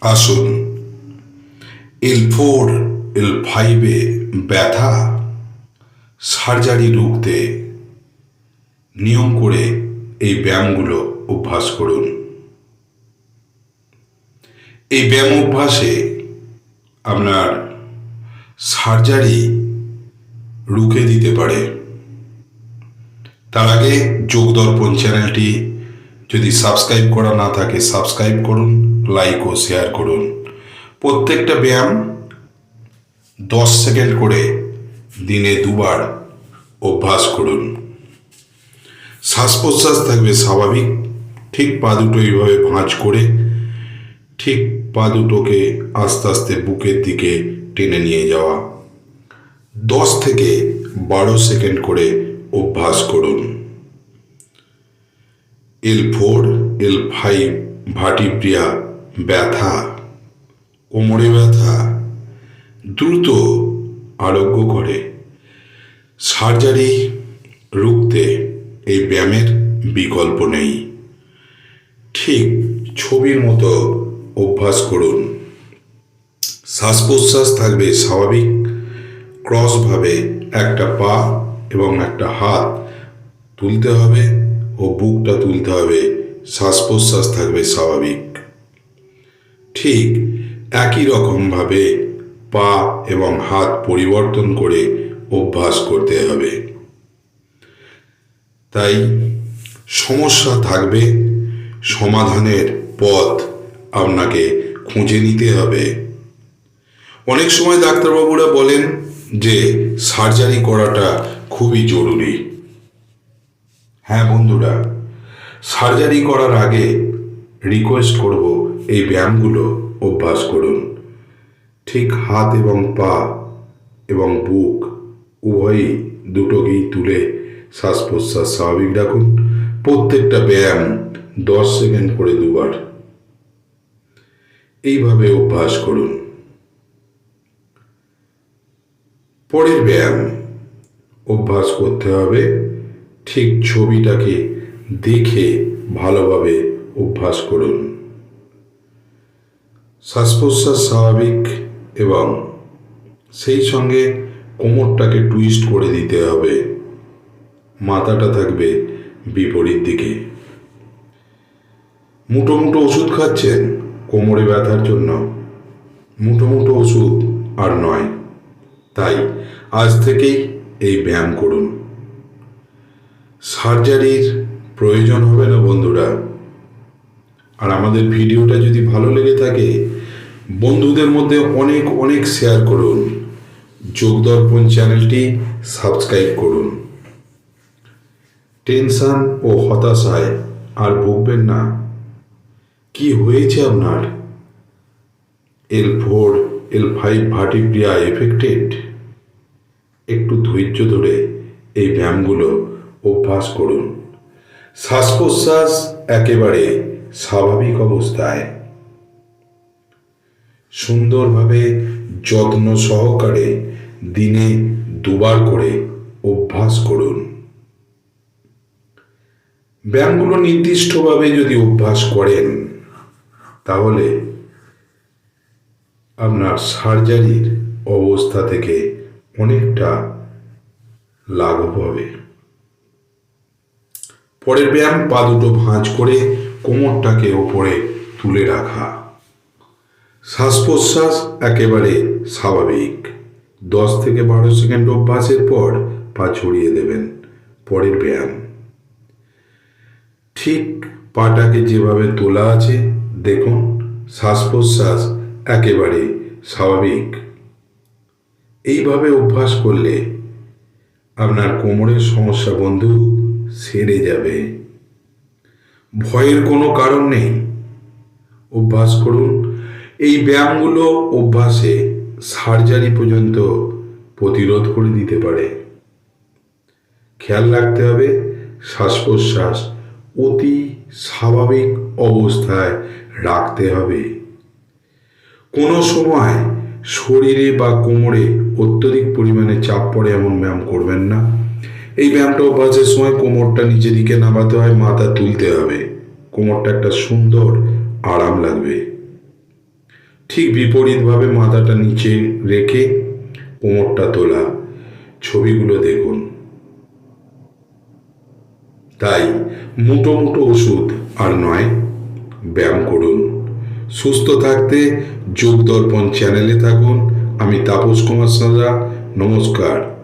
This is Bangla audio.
আসুন। এল ফোর, এল ফাইভে ব্যথা, সার্জারি রুখতে নিয়ম করে এই ব্যায়ামগুলো অভ্যাস করুন। এই ব্যায়াম অভ্যাসে আপনার সার্জারি রুখে দিতে পারে। তার আগে যোগ দর্পণ চ্যানেলটি যদি সাবস্ক্রাইব করা না থাকে, সাবস্ক্রাইব করুন লাইক ও শেয়ার করুন। প্রত্যেকটা ব্যায়াম দশ সেকেন্ড করে দিনে দুবার অভ্যাস করুন। শ্বাস প্রশ্বাস থাকবে স্বাভাবিক। ঠিক পা দুটো এইভাবে ভাঁজ করে ঠিক পা দুটোকে আস্তে আস্তে বুকের দিকে টেনে নিয়ে যাওয়া। দশ থেকে বারো সেকেন্ড করে অভ্যাস করুন। এল ফোর এল ফাইভ ভাটিপ্রিয়া ব্যথা, কোমরে ব্যথা, দ্রুত আরোগ্য করে। সার্জারি রুখতে এই ব্যায়ামের বিকল্প নেই। ঠিক ছবির মতো অভ্যাস করুন। শ্বাস প্রশ্বাস থাকবে স্বাভাবিক। ক্রসভাবে একটা পা এবং একটা হাত তুলতে হবে। ও বুকটা তুলতে হবে। শ্বাস প্রশ্বাস থাকবে স্বাভাবিক। ঠিক একই রকমভাবে পা এবং হাত পরিবর্তন করে অভ্যাস করতে হবে। তাই সমস্যা থাকবে। সমাধানের পথ আপনাকে খুঁজে নিতে হবে। অনেক সময় ডাক্তারবাবুরা বলেন যে সার্জারি করাটা খুবই জরুরি। হ্যাঁ বন্ধুরা সার্জারি করার আগে রিকোয়েস্ট করব এই ব্যায়ামগুলো অভ্যাস করুন। ঠিক হাত এবং পা এবং বুক উভয়ই দুটোকেই তুলে শ্বাস প্রশ্বাস স্বাভাবিক রাখুন। প্রত্যেকটা ব্যায়াম দশ সেকেন্ড করে দুবার। এইভাবে অভ্যাস করুন। পরের ব্যায়াম অভ্যাস করতে হবে ঠিক ছবিটাকে দেখে ভালোভাবে অভ্যাস করুন। শ্বাস প্রশ্বাস স্বাভাবিক এবং সেই সঙ্গে কোমরটাকে টুইস্ট করে দিতে হবে। মাথাটা থাকবে বিপরীত দিকে। মুটো মুটো ওষুধ খাচ্ছেন কোমরে ব্যথার জন্য। মুটো মুটো ওষুধ আর নয়। তাই আজ থেকেই এই ব্যায়াম করুন। সার্জারির প্রয়োজন হবে না বন্ধুরা। আর আমাদের ভিডিওটা যদি ভালো লেগে থাকে, বন্ধুদের মধ্যে অনেক অনেক শেয়ার করুন। যোগদর্পণ চ্যানেলটি সাবস্ক্রাইব করুন। টেনশন ও হতাশায় আর ভুগবেন না। কি হয়েছে আপনার? L four L five vertebra affected একটু ধৈর্য ধরে এই ব্যায়ামগুলো অভ্যাস করুন। শ্বাস প্রশ্বাস একেবারে স্বাভাবিক অবস্থায়। সুন্দরভাবে যত্ন সহকারে দিনে দুবার করে অভ্যাস করুন। ব্যায়ামগুলো নির্দিষ্টভাবে যদি অভ্যাস করেন, তাহলে আপনার সার্জারির অবস্থা থেকে অনেকটা লাঘব হবে। পরের ব্যায়াম, পা দুটো ভাঁজ করে কোমরটাকে ওপরে তুলে রাখা। শ্বাস প্রশ্বাস একেবারে স্বাভাবিক। দশ থেকে বারো সেকেন্ড অভ্যাসের পর পা ছড়িয়ে দেবেন পরের ব্যায়াম। ঠিক পাটাকে যেভাবে তোলা আছে, দেখুন শ্বাস প্রশ্বাস একেবারে স্বাভাবিক। এইভাবে অভ্যাস করলে আপনার কোমরের সমস্যা বন্ধু সেরে যাবে। ভয়ের কোনো কারণ নেই। অভ্যাস করুন। এই ব্যায়ামগুলো অভ্যাসে সার্জারি পর্যন্ত প্রতিরোধ করে দিতে পারে। খেয়াল রাখতে হবে শ্বাস প্রশ্বাস অতি স্বাভাবিক অবস্থায় রাখতে হবে। কোনো সময় শরীরে বা কোমরে অত্যধিক পরিমাণে চাপ পড়ে এমন ব্যায়াম করবেন না। এই ব্যায়ামটা অভ্যাসের সময় কোমরটা নিচের দিকে নামাতে হয়, মাথা তুলতে হবে। কোমরটা একটা সুন্দর আরাম লাগবে। ঠিক বিপরীতভাবে মাথাটা নিচে রেখে কোমরটা তোলা। ছবিগুলো দেখুন। তাই মুটো মুটো ওষুধ আর নয়, ব্যায়াম করুন। সুস্থ থাকতে যোগ দর্পণ চ্যানেলে থাকুন। আমি তাপস কুমার সাজা নমস্কার।